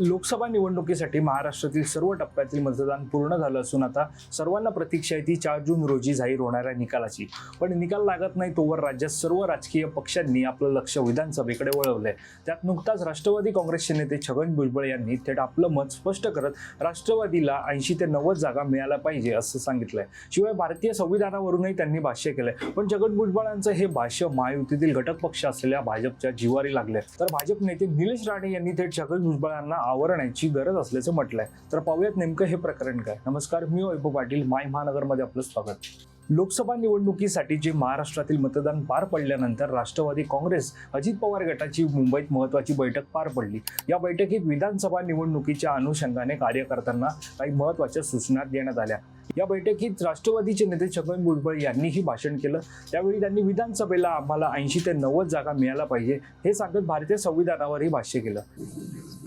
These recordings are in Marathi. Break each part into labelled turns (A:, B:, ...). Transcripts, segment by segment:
A: लोकसभा निवडणुकीसाठी महाराष्ट्रातील सर्व टप्प्यातील मतदान पूर्ण झालं असून आता सर्वांना प्रतीक्षा आहे ती चार जून रोजी जाहीर होणाऱ्या निकालाची. पण निकाल लागत नाही तोवर राज्यात सर्व राजकीय पक्षांनी आपलं लक्ष विधानसभेकडे वळवलंय. त्यात नुकताच राष्ट्रवादी काँग्रेसचे नेते छगन भुजबळ यांनी थेट आपलं मत स्पष्ट करत राष्ट्रवादीला ऐंशी ते नव्वद जागा मिळायला पाहिजे असं सांगितलंय. शिवाय भारतीय संविधानावरूनही त्यांनी भाष्य केलंय. पण छगन भुजबळांचं हे भाष्य महायुतीतील घटक पक्ष असलेल्या भाजपच्या जिवारी लागले तर भाजप नेते निलेश राणे यांनी थेट छगन भुजबळांना आवरण्याची गरज असल्याचं म्हटलंय. तर पाहूयात नेमकं हे प्रकरण काय. नमस्कार मी वैभव पाटील माय महानगरमध्ये आपलं स्वागत. लोकसभा निवडणुकीसाठी जे महाराष्ट्रातील मतदान पार पडल्यानंतर राष्ट्रवादी काँग्रेस अजित पवार गटाची मुंबईत महत्वाची बैठक पार पडली. या बैठकीत विधानसभा निवडणुकीच्या अनुषंगाने कार्यकर्त्यांना काही महत्त्वाच्या सूचना देण्यात आल्या. या बैठकीत राष्ट्रवादीचे नेते छगन भुजबळ यांनीही भाषण केलं. त्यावेळी त्यांनी विधानसभेला आम्हाला ऐंशी ते नव्वद जागा मिळायला पाहिजे हे सांगत भारतीय संविधानावरही भाष्य केलं.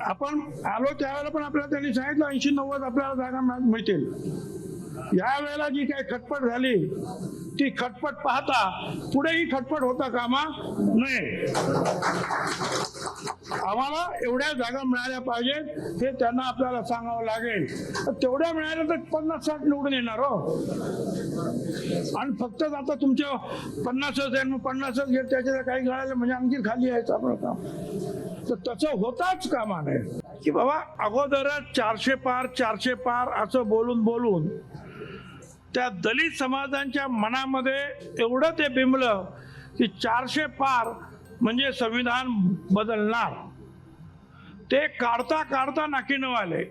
B: आपण आलो त्यावेळेला पण आपल्याला त्यांनी सांगितलं ऐंशी नव्वद आपल्याला जागा मिळतील. या वेळेला जी काही खटपट झाली ती खटपट पाहता पुढेही खटपट होता कामा नये. आम्हाला एवढ्या जागा मिळाल्या पाहिजेत हे त्यांना आपल्याला सांगावं लागेल. तेवढ्या मिळाल्या तर पन्नास साठ निवडून येणार हो. आणि फक्तच आता तुमच्या पन्नासच आहे मग पन्नासच घेत त्याच्या काही घालायला म्हणजे आणखी खाली यायचं आपलं काम. तर तसं होताच कामा नये की बाबा अगोदरच चारशे पार चारशे पार असं बोलून बोलून त्या दलित समाजांच्या मनामध्ये एवढं ते बिंबलं की चारशे पार म्हणजे संविधान बदलणार. ते काढता काढता नाकीनं आले.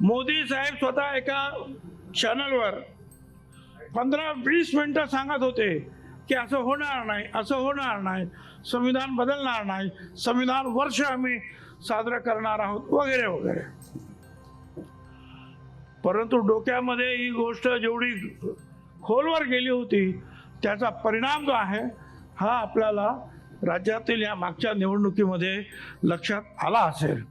B: मोदी साहेब स्वतः एका चॅनलवर पंधरा वीस मिनिटं सांगत होते की असं होणार नाही असं होणार नाही संविधान बदलणार नाही संविधान वर्ष आम्ही साजरं करणार आहोत वगैरे वगैरे. परंतु डोक्यामध्ये ही गोष्ट जेवढी खोलवर गेली होती त्याचा परिणाम जो आहे हा आपल्याला राज्यातील या मागच्या निवडणुकीमध्ये लक्षात आला असेल.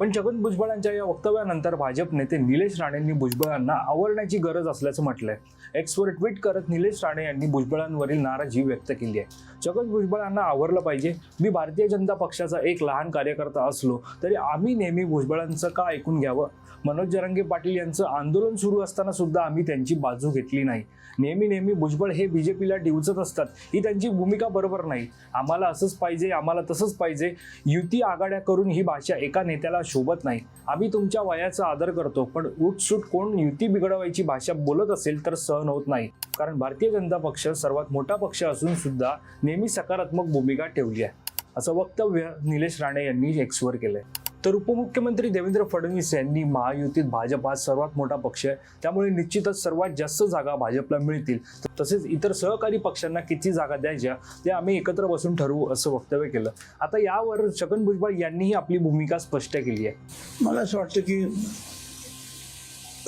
A: पण छगन भुजबळांच्या या वक्तव्यानंतर भाजप नेते निलेश राणेंनी भुजबळांना आवरण्याची गरज असल्याचं म्हटलंय. एक्सवर ट्विट करत निलेश राणे यांनी भुजबळांवरील नाराजी व्यक्त केली आहे. छगन भुजबळांना आवरलं पाहिजे. मी भारतीय जनता पक्षाचा एक लहान कार्यकर्ता असलो तरी आम्ही नेहमी भुजबळांचं का ऐकून घ्यावं? मनोज जरंगे पाटील यांचं आंदोलन सुरू असताना सुद्धा आम्ही त्यांची बाजू घेतली नाही. नेहमी नेहमी भुजबळ हे बीजेपीला डिवचत असतात. ही त्यांची भूमिका बरोबर नाही. आम्हाला असंच पाहिजे आम्हाला तसंच पाहिजे. युती आघाड्या करून ही भाषा एका नेत्याला शोभत नाही. आम्ही तुमच्या वयाचा आदर करतो पण उठसूट कोण युती बिघडवायची भाषा बोलत असेल तर सहन होत नाही. कारण भारतीय जनता पक्ष सर्वात मोठा पक्ष असून सुद्धा नेहमी सकारात्मक भूमिका ठेवली आहे. असं वक्तव्य निलेश राणे यांनी एक्सवर केलंय. तर उपमुख्यमंत्री देवेंद्र फडणवीस यांनी महायुतीत भाजप हा सर्वात मोठा पक्ष आहे. त्यामुळे निश्चितच सर्वात जास्त जागा भाजपला मिळतील. तसेच इतर सहकारी पक्षांना किती जागा द्यायच्या ते आम्ही एकत्र बसून ठरवू असं वक्तव्य केलं. आता यावर छगन भुजबळ यांनीही आपली भूमिका स्पष्ट केली आहे.
C: मला असं वाटतं की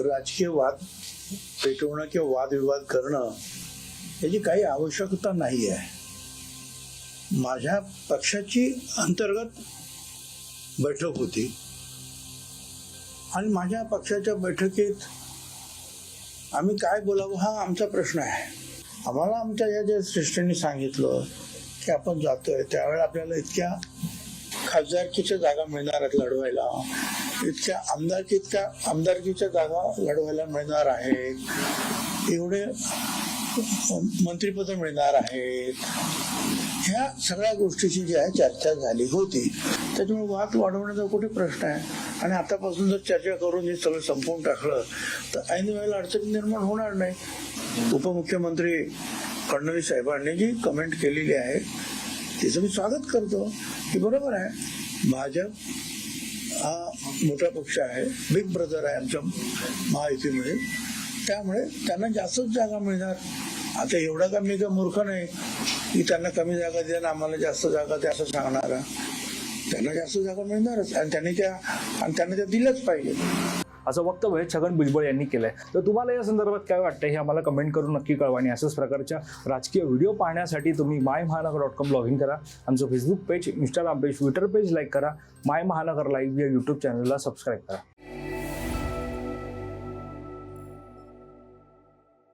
C: राजकीय वाद पेटवणं किंवा वादविवाद करणं याची काही आवश्यकता नाही आहे माझ्या पक्षाची अंतर्गत बैठक होती. आणि माझ्या पक्षाच्या बैठकीत आम्ही काय बोलावं हा आमचा प्रश्न आहे. आम्हाला आमच्या या ज्या श्रेष्ठांनी सांगितलं की आपण जातोय त्यावेळेला आपल्याला इतक्या खासदारकीच्या जागा मिळणार आहेत लढवायला इतक्या आमदारकी इतक्या आमदारकीच्या जागा लढवायला मिळणार आहेत. एवढे मंत्रिपद मिळणार आहेत. ह्या सगळ्या गोष्टीची जी आहे चर्चा झाली होती. त्याच्यामुळे वाद वाढवण्याचा कुठे प्रश्न आहे? आणि आतापासून जर चर्चा करून हे सगळं संपवून टाकलं तर ऐन वेळेला अडचणी निर्माण होणार नाही. उपमुख्यमंत्री फडणवीस साहेबांनी जी कमेंट केलेली आहे तिचं मी स्वागत करतो. की बरोबर आहे भाजप हा मोठा पक्ष आहे बिग ब्रदर आहे आमच्या महायुतीमध्ये. त्यामुळे त्यांना जास्तच जागा मिळणार. आता एवढा का मी का मूर्ख नाही की त्यांना कमी जागा द्या आम्हाला जास्त जागा द्या असं सांगणार. त्यांना जास्त जागा मिळणारच आणि त्यांनी त्या आणि त्यांना त्या दिल्याच पाहिजे.
A: असं वक्तव्य छगन भुजबळ यांनी केलंय. तर तुम्हाला या संदर्भात काय वाटतं हे आम्हाला कमेंट करून नक्की कळवा आणि अशाच प्रकारच्या राजकीय व्हिडिओ पाहण्यासाठी तुम्ही माय महानगर डॉट कॉम लॉग इन करा. आमचं Facebook page Instagram page Twitter page like करा. माय महानगर लाईव्ह या यूट्यूब चॅनलला सबस्क्राईब करा.